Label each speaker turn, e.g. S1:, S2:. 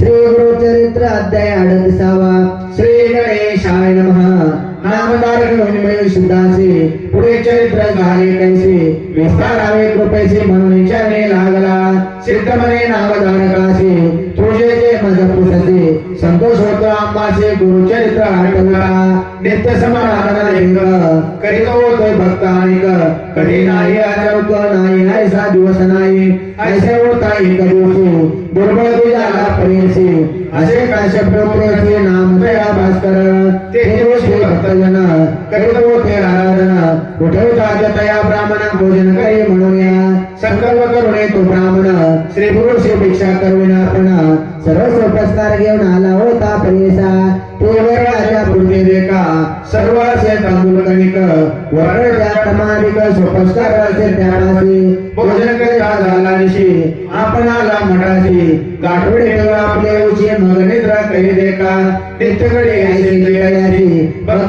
S1: श्री गुरुचरित्र अध्याय अडतिसावा. श्री गणेशाय नमः. नामधारक नोंदणी शुद्धाचे पुढे चरित्र झाले कैसे विस्तारावे कृपेचे म्हणून विचारणे लागला सिद्धमने नामधारकाचे तुझे मज पुसते संतोष होतो आंबाचे गुरुचरित्र आठवला. नित्य समाधान लिंग करीतो होतोय भक्त अनेक. कधी नाही आचरत नाही ऐसा दिवस नाही. ऐसे होता एक दिवशी दुर्बळ तुझ्या परीसी असे काश्यप पुत्रचे नाम दया भास्कर ते दिवशी भक्तजन करीत ते आराधना उठवता तया ब्राह्मण भोजन करी म्हणून या संकल्प करुणे तो ब्राह्मण श्री गुरु श्री भिक्षा करविना पण सर्व प्रस्तार घेऊन आला होता परेसा तेवर कणिक वरण त्या तमानिक सोपस्कार असे त्यामासी भोजन करिता झाला निशी आपण आला मठाशी. गाठोडे ठेवा आपले उशी मग निद्रा करी देखा